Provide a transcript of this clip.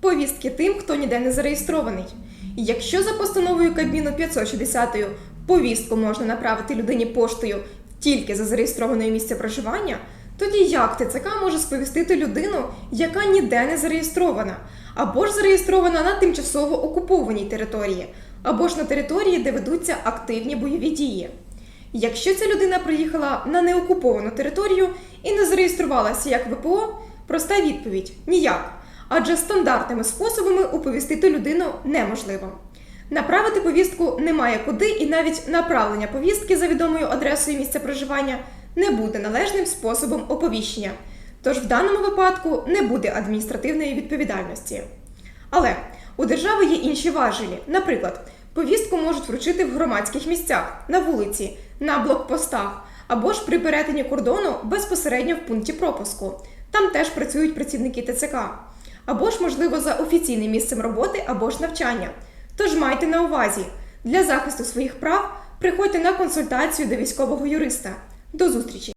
повістки тим, хто ніде не зареєстрований. Якщо за постановою Кабміну 560 повістку можна направити людині поштою тільки за зареєстрованою місце проживання, тоді як ТЦК може сповістити людину, яка ніде не зареєстрована, або ж зареєстрована на тимчасово окупованій території, або ж на території, де ведуться активні бойові дії? Якщо ця людина приїхала на неокуповану територію і не зареєструвалася як ВПО, проста відповідь ніяк. Адже стандартними способами уповістити людину неможливо. Направити повістку немає куди, і навіть направлення повістки за відомою адресою місця проживання не буде належним способом оповіщення. Тож в даному випадку не буде адміністративної відповідальності. Але у держави є інші важелі. Наприклад, повістку можуть вручити в громадських місцях, на вулиці, на блокпостах або ж при перетині кордону безпосередньо в пункті пропуску. Там теж працюють працівники ТЦК. Або ж, можливо, за офіційним місцем роботи або ж навчання. Тож майте на увазі, для захисту своїх прав приходьте на консультацію до військового юриста. До зустрічі!